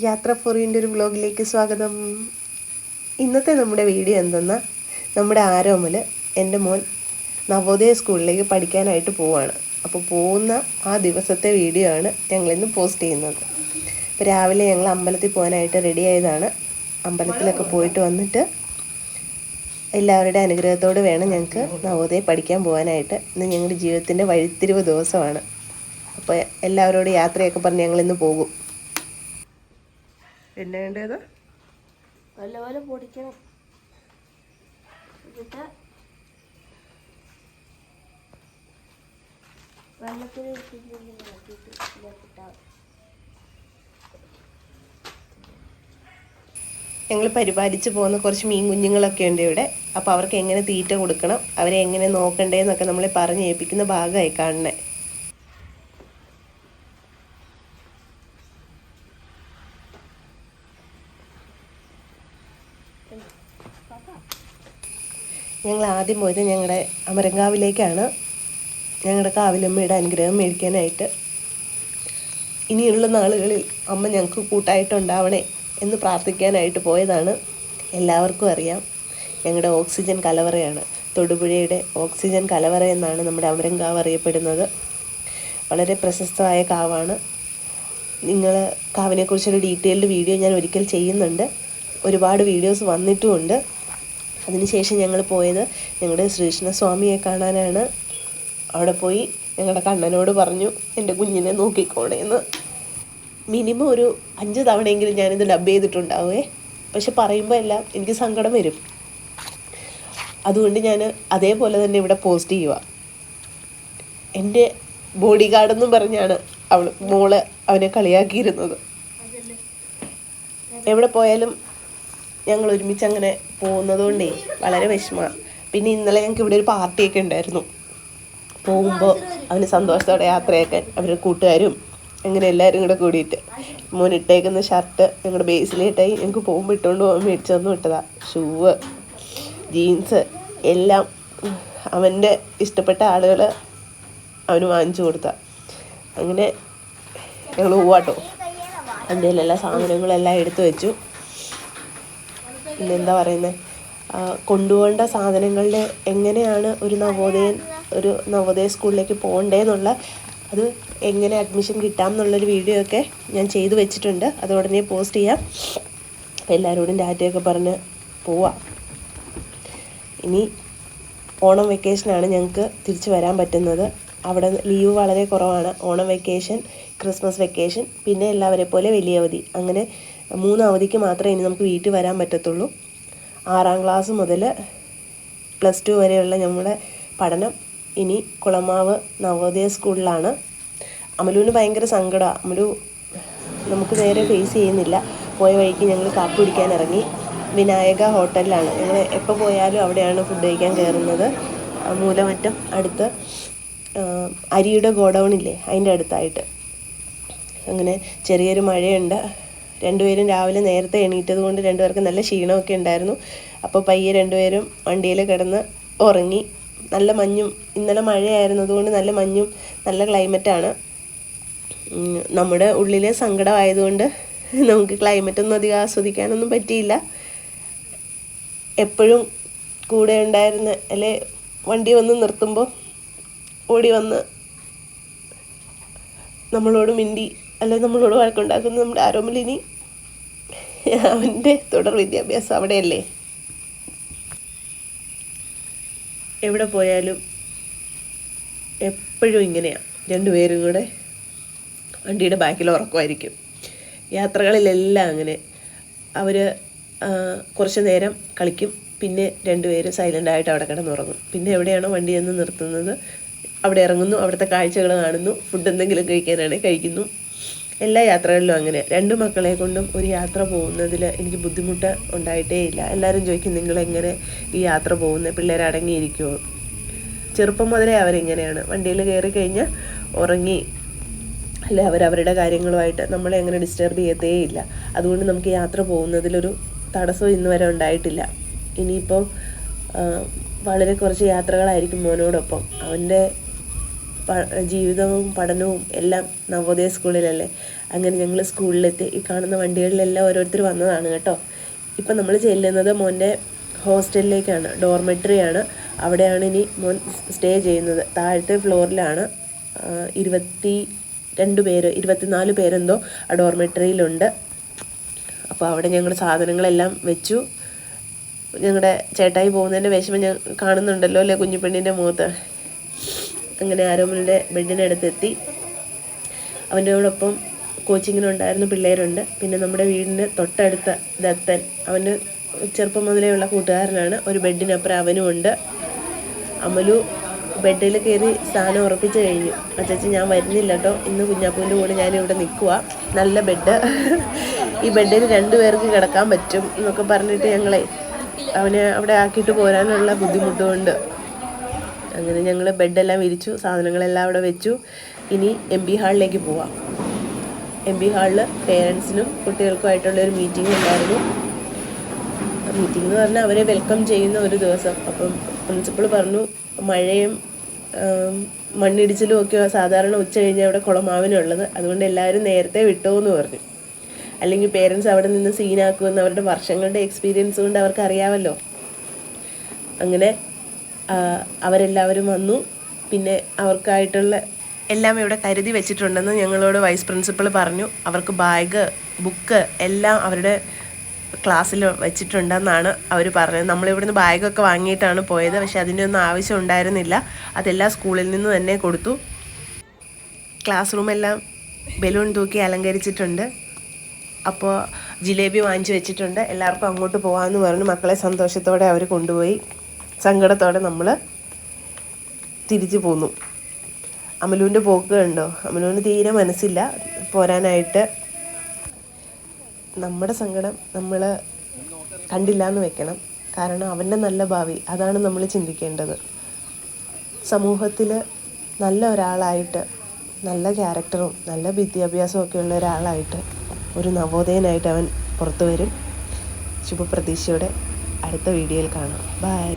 യാത്ര ഫോറിന്റെ ഒരു വ്ലോഗിലേക്ക് സ്വാഗതം. ഇന്നത്തെ നമ്മുടെ വീഡിയോ എന്തെന്നാൽ നമ്മുടെ ആരോമൽ എന്റെ മോൻ നവോദയ സ്കൂളിലേക്ക് പഠിക്കാനായിട്ട് പോവാണ്. അപ്പോൾ പോകുന്ന ആ ദിവസത്തെ വീഡിയോ ആണ് ഞങ്ങളിന്ന് പോസ്റ്റ് ചെയ്യുന്നത്. അപ്പോൾ രാവിലെ ഞങ്ങൾ അമ്പലത്തിൽ പോകാനായിട്ട് റെഡി ആയതാണ്. അമ്പലത്തിലൊക്കെ പോയിട്ട് വന്നിട്ട് എല്ലാവരുടെ അനുഗ്രഹത്തോട് വേണം ഞങ്ങൾക്ക് നവോദയ പഠിക്കാൻ പോകാനായിട്ട്. ഇന്ന് ഞങ്ങളുടെ ജീവിതത്തിന്റെ വഴിത്തിരിവ് ദിവസമാണ്. അപ്പോൾ എല്ലാവരോടും യാത്രയൊക്കെ പറഞ്ഞ് ഞങ്ങളിന്ന് പോകും. പിന്നെ വേണ്ടത്? നല്ലപോലെ പൊടിക്കണം. എന്നിട്ട് വെള്ളത്തിൽ ഞങ്ങൾ പരിപാലിച്ച് പോകുന്ന കുറച്ച് മീൻ കുഞ്ഞുങ്ങളൊക്കെ ഉണ്ട് ഇവിടെ. അപ്പോൾ അവർക്ക് എങ്ങനെ തീറ്റ കൊടുക്കണം അവരെ എങ്ങനെ നോക്കണ്ടേന്നൊക്കെ നമ്മളെ പറഞ്ഞ് ഏൽപ്പിക്കുന്ന ഭാഗമായി കാണണേ ഞങ്ങൾ ആദ്യം പോയത് ഞങ്ങളുടെ അമരങ്കാവിലേക്കാണ്. ഞങ്ങളുടെ കാവിലമ്മയുടെ അനുഗ്രഹം മേടിക്കാനായിട്ട്. ഇനിയുള്ള നാളുകളിൽ അമ്മ ഞങ്ങൾക്ക് കൂട്ടായിട്ടുണ്ടാവണേ എന്ന് പ്രാർത്ഥിക്കാനായിട്ട് പോയതാണ്. എല്ലാവർക്കും അറിയാം. ഞങ്ങളുടെ ഓക്സിജൻ കലവറയാണ്. തൊടുപുഴയുടെ ഓക്സിജൻ കലവറ എന്നാണ് നമ്മുടെ അമരങ്കാവ് അറിയപ്പെടുന്നത്. വളരെ പ്രശസ്തമായ കാവാണ്. നിങ്ങൾ കാവിനെക്കുറിച്ചൊരു ഡീറ്റെയിൽഡ് വീഡിയോ ഞാൻ ഒരിക്കൽ ചെയ്യുന്നുണ്ട്. ഒരുപാട് വീഡിയോസ് വന്നിട്ടുമുണ്ട്. അതിനുശേഷം ഞങ്ങൾ പോയത് ഞങ്ങളുടെ ശ്രീകൃഷ്ണസ്വാമിയെ കാണാനാണ്. അവിടെ പോയി ഞങ്ങളുടെ കണ്ണനോട് പറഞ്ഞു എന്റെ കുഞ്ഞിനെ നോക്കിക്കോണേന്ന് മിനിമം ഒരു അഞ്ച് തവണയെങ്കിലും ഞാനിത് ഡബ് ചെയ്തിട്ടുണ്ടാവേ. പക്ഷെ പറയുമ്പോൾ എല്ലാം എനിക്ക് സങ്കടം വരും. അതുകൊണ്ട് ഞാൻ അതേപോലെ തന്നെ ഇവിടെ പോസ്റ്റ് ചെയ്യുക എന്റെ ബോഡി ഗാർഡെന്നും പറഞ്ഞാണ് അവൾ മോൾ അവനെ കളിയാക്കിയിരുന്നത്. എവിടെ പോയാലും ഞങ്ങൾ ഒരുമിച്ച് അങ്ങനെ പോകുന്നതുകൊണ്ടേ വളരെ വിഷമമാണ് പിന്നെ ഇന്നലെ ഞങ്ങൾക്ക് ഇവിടെ ഒരു പാർട്ടിയൊക്കെ ഉണ്ടായിരുന്നു. പോകുമ്പോൾ അവന് സന്തോഷത്തോടെ യാത്രയൊക്കെ അവരുടെ കൂട്ടുകാരും അങ്ങനെ എല്ലാവരും കൂടെ കൂടിയിട്ട് മോൻ ഇട്ടേക്കുന്ന ഷർട്ട് ഞങ്ങളുടെ ബേസിലിട്ടായി ഞങ്ങൾക്ക് പോകുമ്പോൾ ഇട്ടുകൊണ്ട് പോകാൻ മേടിച്ചു തന്നു വിട്ടതാ. ഷൂവ് ജീൻസ് എല്ലാം അവന്റെ ഇഷ്ടപ്പെട്ട ആളുകൾ അവന് വാങ്ങിച്ചു കൊടുത്ത. അങ്ങനെ ഞങ്ങൾ പോവാട്ടോ. അതിന്റെ എല്ലാ സാധനങ്ങളെല്ലാം എടുത്തു വെച്ചു. പിന്നെ എന്താ പറയുന്നത് കൊണ്ടുപോകേണ്ട സാധനങ്ങളുടെ എങ്ങനെയാണ് ഒരു നവോദയൻ ഒരു നവോദയ സ്കൂളിലേക്ക് പോകേണ്ടതെന്നുള്ള അത് എങ്ങനെ അഡ്മിഷൻ കിട്ടാം എന്നുള്ളൊരു വീഡിയോ ഒക്കെ ഞാൻ ചെയ്തു വെച്ചിട്ടുണ്ട്. അത് ഉടനെ പോസ്റ്റ് ചെയ്യാം. അപ്പോൾ എല്ലാവരോടും ഡാറ്റയൊക്കെ പറഞ്ഞ് പോവാം. ഇനി ഓണം വെക്കേഷനാണ് ഞങ്ങൾക്ക് തിരിച്ചു വരാൻ പറ്റുന്നത്. അവിടെ ലീവ് വളരെ കുറവാണ്. ഓണം വെക്കേഷൻ ക്രിസ്മസ് വെക്കേഷൻ പിന്നെ എല്ലാവരെ പോലെ വലിയ അവധി. അങ്ങനെ മൂന്ന് അവധിക്ക് മാത്രമേ ഇനി നമുക്ക് വീട്ടിൽ വരാൻ പറ്റത്തുള്ളൂ. ആറാം ക്ലാസ് മുതൽ പ്ലസ് ടു വരെയുള്ള നമ്മുടെ പഠനം ഇനി കുളമാവ് നവോദയ സ്കൂളിലാണ് അമലുവിന് ഭയങ്കര സങ്കടമാണ് അമലു നമുക്ക് നേരെ ഫേസ് ചെയ്യുന്നില്ല. പോയ വഴിക്ക് ഞങ്ങൾ കാപ്പി കുടിക്കാൻ ഇറങ്ങി. വിനായക ഹോട്ടലിലാണ്. ഞങ്ങൾ എപ്പോൾ പോയാലും അവിടെയാണ് ഫുഡ് കഴിക്കാൻ കയറുന്നത്. മൂലമറ്റം അടുത്ത് അരിയുടെ ഗോഡൗൺ ഇല്ലേ? അതിന്റെ അടുത്തായിട്ട്. അങ്ങനെ ചെറിയൊരു മഴയുണ്ട്. രണ്ടുപേരും രാവിലെ നേരത്തെ എണീറ്റത് കൊണ്ട് രണ്ടുപേർക്കും നല്ല ക്ഷീണമൊക്കെ ഉണ്ടായിരുന്നു. അപ്പോൾ പയ്യെ രണ്ടുപേരും വണ്ടിയിൽ കിടന്ന് ഉറങ്ങി. നല്ല മഞ്ഞും ഇന്നലെ മഴയായിരുന്നതുകൊണ്ട് നല്ല മഞ്ഞും നല്ല ക്ലൈമറ്റാണ് നമ്മുടെ ഉള്ളിലെ സങ്കടമായതുകൊണ്ട് നമുക്ക് ക്ലൈമറ്റ് ഒന്നും അധികം ആസ്വദിക്കാനൊന്നും പറ്റിയില്ല. എപ്പോഴും കൂടെ ഉണ്ടായിരുന്ന അല്ലെ? വണ്ടി വന്ന് നിർത്തുമ്പോൾ ഓടി വന്ന് നമ്മളോട് മിണ്ടി അല്ലെ? നമ്മളോട് വഴക്കുണ്ടാക്കുന്ന നമ്മുടെ ആരോമലിനി അവന്റെ തുടർ വിദ്യാഭ്യാസം അവിടെയല്ലേ? എവിടെ പോയാലും എപ്പോഴും ഇങ്ങനെയാണ് രണ്ടുപേരും കൂടെ വണ്ടിയുടെ ബാക്കിൽ ഉറക്കമായിരിക്കും. യാത്രകളിലെല്ലാം അങ്ങനെ. അവർ കുറച്ച് നേരം കളിക്കും. പിന്നെ രണ്ടുപേരും സൈലന്റായിട്ട് അവിടെ കിടന്നുറങ്ങും. പിന്നെ എവിടെയാണോ വണ്ടി എന്ന് നിർത്തുന്നത്. അവിടെ ഇറങ്ങുന്നു. അവിടുത്തെ കാഴ്ചകൾ കാണുന്നു. ഫുഡ് എന്തെങ്കിലും കഴിക്കാനാണെങ്കിൽ കഴിക്കുന്നു. എല്ലാ യാത്രകളിലും അങ്ങനെ. രണ്ട് മക്കളെ കൊണ്ടും ഒരു യാത്ര പോകുന്നതിൽ എനിക്ക് ബുദ്ധിമുട്ട് ഉണ്ടായിട്ടേ ഇല്ല. എല്ലാവരും ചോദിക്കും നിങ്ങൾ എങ്ങനെ ഈ യാത്ര പോകുന്നത് പിള്ളേരടങ്ങിയിരിക്കുമോ ചെറുപ്പം മുതലേ അവരിങ്ങനെയാണ്. വണ്ടിയിൽ കയറി കഴിഞ്ഞാൽ ഉറങ്ങി അല്ലെ അവരവരുടെ കാര്യങ്ങളുമായിട്ട് നമ്മളെ അങ്ങനെ ഡിസ്റ്റർബ് ചെയ്യത്തേ ഇല്ല. അതുകൊണ്ട് നമുക്ക് യാത്ര പോകുന്നതിലൊരു തടസ്സം ഇന്ന് വരെ ഉണ്ടായിട്ടില്ല. ഇനിയിപ്പോൾ വളരെ കുറച്ച് യാത്രകളായിരിക്കും മോനോടൊപ്പം. അവന്റെ ജീവിതവും പഠനവും എല്ലാം നവോദയ സ്കൂളിലല്ലേ? അങ്ങനെ ഞങ്ങൾ സ്കൂളിലെത്തി. ഈ കാണുന്ന വണ്ടികളിലെല്ലാം ഓരോരുത്തർ വന്നതാണ് കേട്ടോ. ഇപ്പം നമ്മൾ ചെല്ലുന്നത് മോന്റെ ഹോസ്റ്റലിലേക്കാണ്. ഡോർമെട്രിയാണ്. അവിടെയാണ് ഇനി മോൻ സ്റ്റേ ചെയ്യുന്നത്. താഴത്തെ ഫ്ലോറിലാണ് ഇരുപത്തി രണ്ട് പേര് ഇരുപത്തിനാല് പേരെന്തോ ആ ഡോർമെട്രിയിലുണ്ട്. അപ്പോൾ അവിടെ ഞങ്ങൾ സാധനങ്ങളെല്ലാം വെച്ചു. ഞങ്ങളുടെ ചേട്ടായി പോകുന്നതിന്റെ വിഷമം ഞാൻ കാണുന്നുണ്ടല്ലോ അല്ലേ കുഞ്ഞുപെണ്ണിന്റെ മുഖത്ത്? അങ്ങനെ ആരോമലിന്റെ ബെഡിന്റെ അടുത്തെത്തി. അവന്റെ കൂടൊപ്പം കോച്ചിങ്ങിനുണ്ടായിരുന്ന പിള്ളേരുണ്ട്. പിന്നെ നമ്മുടെ വീടിന്റെ തൊട്ടടുത്ത ദത്തൻ അവന്റെ ചെറുപ്പം മുതലേ ഉള്ള കൂട്ടുകാരനാണ്. ഒരു ബെഡിനപ്പുറം അവനും ഉണ്ട്. അമലു ബെഡിൽ കയറി സ്ഥാനം ഉറപ്പിച്ച് കഴിഞ്ഞു. അച്ചാച്ചി ഞാൻ വരുന്നില്ല കേട്ടോ. ഇന്ന് കുഞ്ഞാപ്പൂവിന്റെ കൂടെ ഞാനിവിടെ നിൽക്കുക നല്ല ബെഡ്. ഈ ബെഡിൽ രണ്ടു പേർക്ക് കിടക്കാൻ പറ്റും എന്നൊക്കെ പറഞ്ഞിട്ട് ഞങ്ങളെ അവനെ അവിടെ ആക്കിയിട്ട് പോരാനുള്ള ബുദ്ധിമുട്ടുകൊണ്ട് അങ്ങനെ ഞങ്ങൾ ബെഡെല്ലാം വിരിച്ചു സാധനങ്ങളെല്ലാം അവിടെ വെച്ചു. ഇനി എം ബി ഹാളിലേക്ക് പോവാം. എം ബി ഹാളിൽ പേരൻസിനും കുട്ടികൾക്കുമായിട്ടുള്ള ഒരു മീറ്റിംഗ് ഉണ്ടായിരുന്നു. മീറ്റിംഗ് എന്ന് പറഞ്ഞാൽ അവരെ വെൽക്കം ചെയ്യുന്ന ഒരു ദിവസം. അപ്പം പ്രിൻസിപ്പൾ പറഞ്ഞു മഴയും മണ്ണിടിച്ചിലും ഒക്കെ സാധാരണ ഉച്ച കഴിഞ്ഞാൽ അവിടെ കുളമാവിനുള്ളത് അതുകൊണ്ട് എല്ലാവരും നേരത്തെ വിട്ടോ എന്ന് പറഞ്ഞു. അല്ലെങ്കിൽ പേരൻസ് അവിടെ നിന്ന് സീനാക്കുമെന്ന് അവരുടെ വർഷങ്ങളുടെ എക്സ്പീരിയൻസ് കൊണ്ട് അവർക്ക് അറിയാമല്ലോ. അങ്ങനെ അവരെല്ലാവരും വന്നു. പിന്നെ അവർക്കായിട്ടുള്ള എല്ലാം ഇവിടെ കരുതി വെച്ചിട്ടുണ്ടെന്ന് ഞങ്ങളോട് വൈസ് പ്രിൻസിപ്പൾ പറഞ്ഞു. അവർക്ക് ബാഗ് ബുക്ക് എല്ലാം അവരുടെ ക്ലാസ്സിൽ വെച്ചിട്ടുണ്ടെന്നാണ് അവർ പറഞ്ഞത്. നമ്മളിവിടുന്ന് ബാഗൊക്കെ വാങ്ങിയിട്ടാണ് പോയത്. പക്ഷെ അതിന്റെ ഒന്നും ആവശ്യം ഉണ്ടായിരുന്നില്ല. അതെല്ലാം സ്കൂളിൽ നിന്ന് തന്നെ കൊടുത്തു. ക്ലാസ് റൂമെല്ലാം ബലൂൺ തൂക്കി അലങ്കരിച്ചിട്ടുണ്ട്. അപ്പോൾ ജിലേബി വാങ്ങിച്ചു വെച്ചിട്ടുണ്ട്. എല്ലാവർക്കും അങ്ങോട്ട് പോകാമെന്ന് പറഞ്ഞു. മക്കളെ സന്തോഷത്തോടെ അവർ കൊണ്ടുപോയി. സങ്കടത്തോടെ നമ്മൾ തിരിച്ചു പോന്നു. അമലുവിന്റെ പോക്ക് കണ്ടോ? അമലുവിന് തീരെ മനസ്സില്ല. പോരാനായിട്ട് നമ്മുടെ സങ്കടം നമ്മൾ കണ്ടില്ല എന്ന് വെക്കണം. കാരണം അവന്റെ നല്ല ഭാവി അതാണ് നമ്മൾ ചിന്തിക്കേണ്ടത്. സമൂഹത്തിൽ നല്ല ഒരാളായിട്ട് നല്ല ക്യാരക്ടറും നല്ല വിദ്യാഭ്യാസവും ഒക്കെ ഉള്ള ഒരാളായിട്ട് ഒരു നവോദയനായിട്ട് അവൻ പുറത്തു വരും. ശുഭപ്രതീക്ഷയോടെ അടുത്ത വീഡിയോയിൽ കാണാം. ബൈ